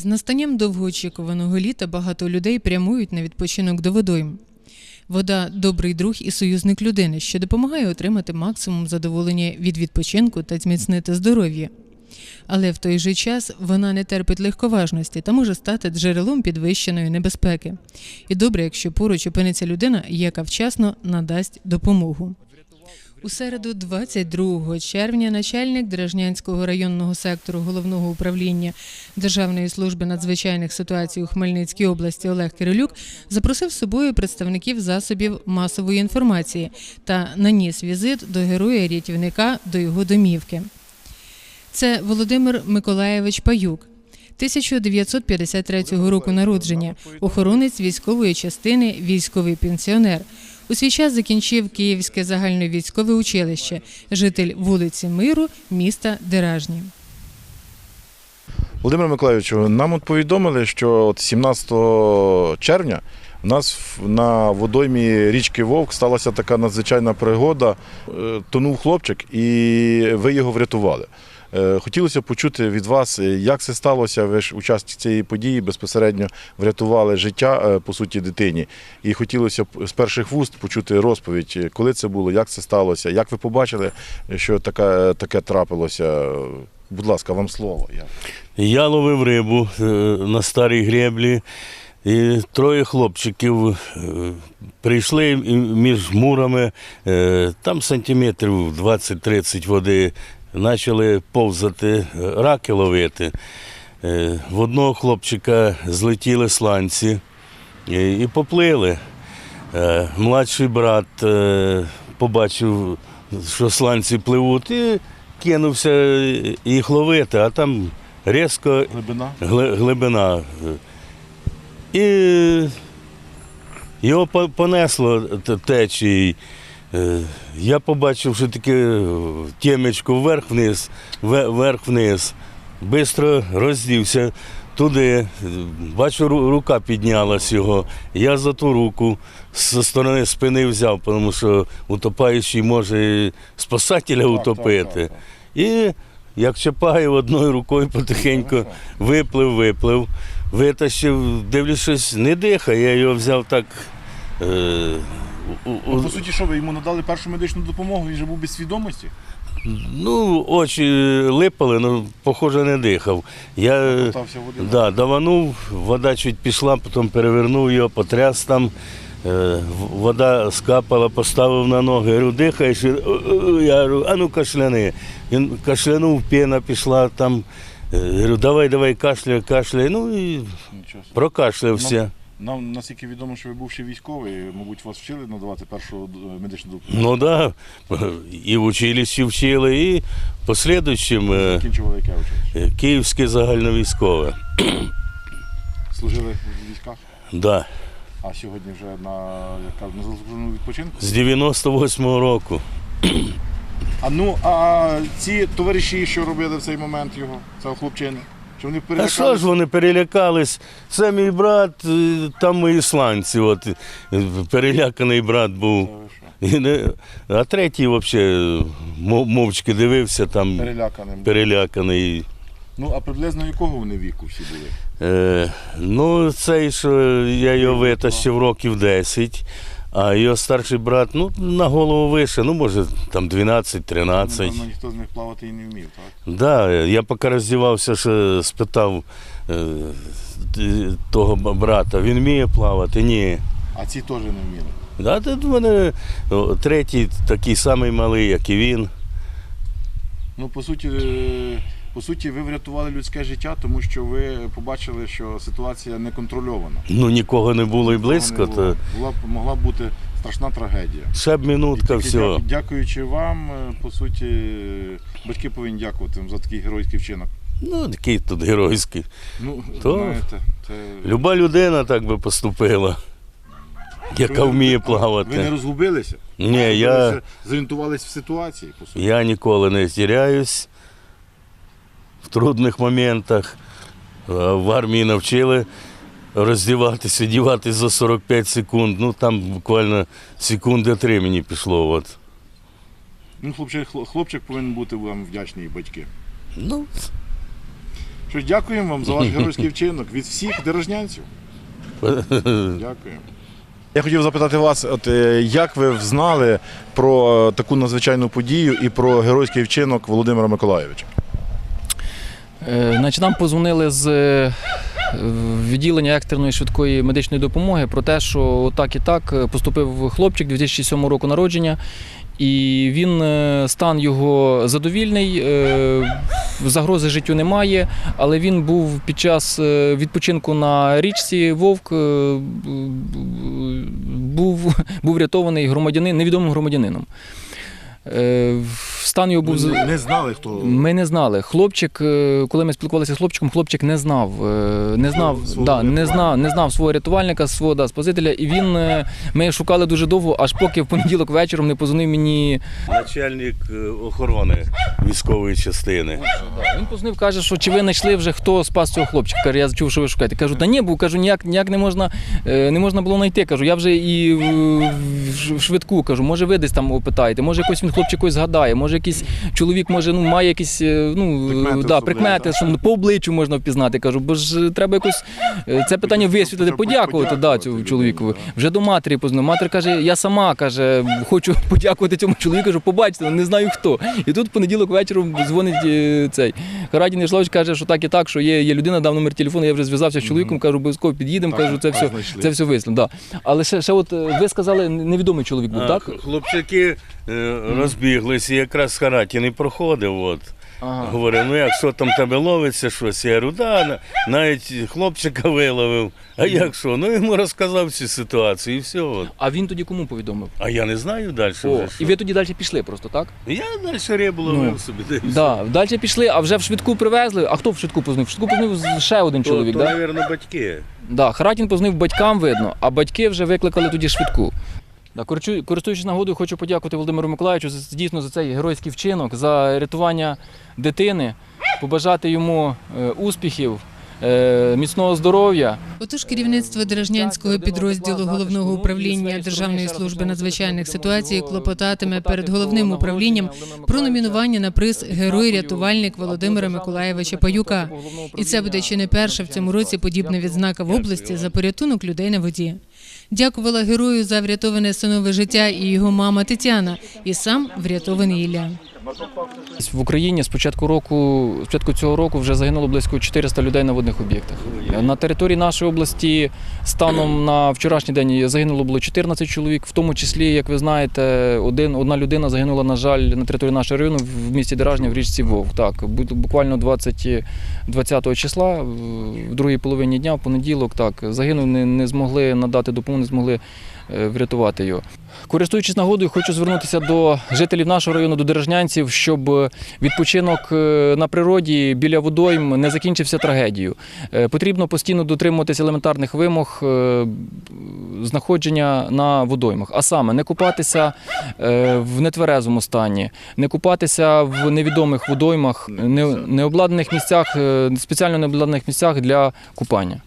З настанням довгоочікуваного літа багато людей прямують на відпочинок до водойм. Вода добрий друг і союзник людини, що допомагає отримати максимум задоволення від відпочинку та зміцнити здоров'я. Але в той же час вона не терпить легковажності та може стати джерелом підвищеної небезпеки. І добре, якщо поруч опиниться людина, яка вчасно надасть допомогу. У середу, 22 червня, начальник Дражнянського районного сектору головного управління Державної служби надзвичайних ситуацій у Хмельницькій області Олег Кирилюк запросив з собою представників засобів масової інформації та наніс візит до героя-рятівника до його домівки. Це Володимир Миколаєвич Паюк. 1953 року народження, охоронець військової частини, військовий пенсіонер. У свій час закінчив Київське загальновійськове училище, житель вулиці Миру, міста Деражні. Володимир Миколаївичу, нам от повідомили, що от 17 червня у нас на водоймі річки Вовк сталася така надзвичайна пригода. Е, Тонув хлопчик, і ви його врятували. Е, Хотілося почути від вас, е, як це сталося. Ви ж учасник цієї події безпосередньо врятували життя е, по суті дитині. І хотілося б з перших вуст почути розповідь, коли це було, як це сталося, як ви побачили, що таке, таке трапилося. Будь ласка, вам слово. Я... Ловив рибу на старій греблі, і троє хлопчиків прийшли між мурами, там сантиметрів 20-30 води, почали повзати, е, раки ловити. Е, В одного хлопчика злетіли сланці і, і поплили. Е, Младший брат е, побачив, що сланці пливуть, і кинувся їх ловити, а там різко Глибина? глибина. І його понесло течією. Е, Я побачив, що таке тємечко вверх-вниз, вверх-вниз. Бистро роздівся туди. Бачу, рука піднялась його. Я за ту руку зі сторони спини взяв, тому що утопаючий може спасателя утопити. І як Чапаєв одною рукою потихеньку виплив, виплив, витащив, дивлюсь, щось не дихає, я його взяв так. Е, Ну, по суті, що ви йому надали першу медичну допомогу, він же був без свідомості. ну, очі липали, ну, похоже, не дихав. Я да, даванув, вода чуть пішла, потім перевернув його, потряс там. Е, Вода скапала, поставив на ноги, говорю, дихаєш, «О, о, я говорю, а ну кашляни. Він кашлянув, пена пішла там. Е, Говорю, давай, давай, кашляй, кашляй. Ну і прокашлявся. Нам наскільки відомо, що ви бувший військовий, мабуть, вас вчили надавати першу е, медичну допомогу. Ну так, да, і в училищі вчили, і послідуючим е, Закінчували яке училище? е, Київське загальновійськове. Служили в військах, Да. а сьогодні вже на, як на заслуженому відпочинку. З 98-го року. А ну, а ці товариші, що робили в цей момент його, цього хлопчини, чи вони А що ж вони перелякались? Це мій брат, е, там мої сланці. От, е, переляканий брат був. Та ви що? І не- А третій взагалі мовчки дивився, там Переляканим. переляканий. Ну, а приблизно якого вони віку всі були? Е, ну, цей, що я його витащив років 10, а його старший брат, ну, на голову вище, ну, може, там 12-13. Напевно, ніхто з них плавати і не вмів, так? Да, я поки роздівався, що спитав е, того брата, він вміє плавати? Ні. А ці теж не вміли. Да, тут в мене третій такий самий малий, як і він. Ну, по суті, е, по суті, ви врятували людське життя, тому що ви побачили, що ситуація неконтрольована. Ну нікого не було і близько, було. то Була могла бути страшна трагедія. ще б минутка всього. дя- Дякуючи вам, е, по суті, батьки повинні дякувати вам за такий геройський вчинок. Ну, такий тут геройський. Ну, То- знаєте, це Люба людина так би поступила, яка вміє Ви не розгубилися? Ні, я, Ви зорієнтувалися в ситуації, по суті. я ніколи не тіряюсь в трудних моментах. В армії навчили роздіватися, діватися за 45 секунд. Ну там буквально секунди три мені пішло. От. Ну, хлопчик, хлопчик повинен бути вам вдячний батьки. Ну, Що дякуємо вам за ваш геройський вчинок від всіх дорожнянців. Дякую. Я хотів запитати вас, от е, як ви знали про е, таку надзвичайну подію і про геройський вчинок Володимира Миколайовича? Е, Значить, нам позвонили з е, відділення екстреної швидкої медичної допомоги про те, що так і так поступив хлопчик 2007 року народження, і він е, стан його задовільний, загрози життю немає, але він був під час відпочинку на річці Вовк, був, був врятований громадянин, невідомим громадянином. Е, Стан його був з- не знали, хто ми не знали. Хлопчик, е, коли ми спілкувалися з хлопчиком, хлопчик не знав, е, не знав, Свого да, не знав, не знав свого рятувальника, свого да, спасителя. І він е, ми шукали дуже довго, аж поки в понеділок вечором не позвонив мені. Начальник е, охорони військової частини. Він позвонив, каже, що чи ви знайшли вже хто спас цього хлопчика. Каже, я чув, що ви шукаєте. Кажу, та ні, бо кажу, ніяк, ніяк не можна, е, не можна було знайти. Кажу, я вже і е, в- в швидку кажу, може ви десь там опитаєте, може якось він хлопчик когось згадає, може якийсь чоловік може ну має якісь е, ну Прикмети да, прикмети, що по обличчю можна впізнати. Кажу, бо ж е, треба якось е, це питання висвітлити, подякувати да, цьому чоловікові. Вже до матері познав. Матір каже, я сама каже, хочу подякувати цьому чоловіку, кажу, побачите, не знаю хто. І тут в понеділок вечором дзвонить цей Харадін Ішлович каже, що так і так, що є, є людина, дав номер телефону, я вже зв'язався з чоловіком, кажу, обов'язково під'їдемо, кажу, це все, це все висловимо. Да. Але ще, ще от ви сказали, невідомий чоловік був, так? Хлопчаки е, розбіглися, якраз Хараті не проходив. От. Ага. Говорив, ну як що там тебе ловиться, щось. Я говорю, да, навіть хлопчика виловив. А як що? Ну йому розказав всю ситуацію і все. От. А він тоді кому повідомив? А я не знаю далі. О, вже, і ви тоді далі пішли просто, так? Я далі рибу ловив Ну, собі. все. Да, далі пішли, а вже в швидку привезли. А хто в швидку познив? В швидку познив ще один То, чоловік, то, так? Да? мабуть, батьки. Да, Харатін познив батькам видно, а батьки вже викликали тоді швидку. Користуючись нагодою, хочу подякувати Володимиру Миколаївичу за, дійсно за цей геройський вчинок, за рятування дитини, побажати йому е, успіхів, е, міцного здоров'я. Отож, керівництво Дражнянського підрозділу головного управління Державної служби надзвичайних ситуацій клопотатиме перед головним управлінням про номінування на приз Герой-рятувальник Володимира Миколаєвича Паюка. І це буде чи не перша в цьому році подібна відзнака в області за порятунок людей на воді. Дякувала герою за врятоване синове життя і його мама Тетяна, і сам врятований Ілля. В Україні з початку року, з початку цього року вже загинуло близько 400 людей на водних об'єктах. На території нашої області станом на вчорашній день загинуло було 14 чоловік, в тому числі, як ви знаєте, один, одна людина загинула, на жаль, на території нашого району в місті Деражня в річці Вовк. Так, буквально 20, 20 числа, в другій половині дня, в понеділок, так, загинув, не, не змогли надати допомогу, не змогли е, врятувати його. Користуючись нагодою, хочу звернутися до жителів нашого району, до дережнянців, щоб відпочинок е, на природі біля водойм не закінчився трагедією. Е, Потрібно постійно дотримуватися елементарних вимог знаходження на водоймах, а саме не купатися в нетверезому стані, не купатися в невідомих водоймах, не- необладнаних місцях, спеціально необладнаних місцях для купання.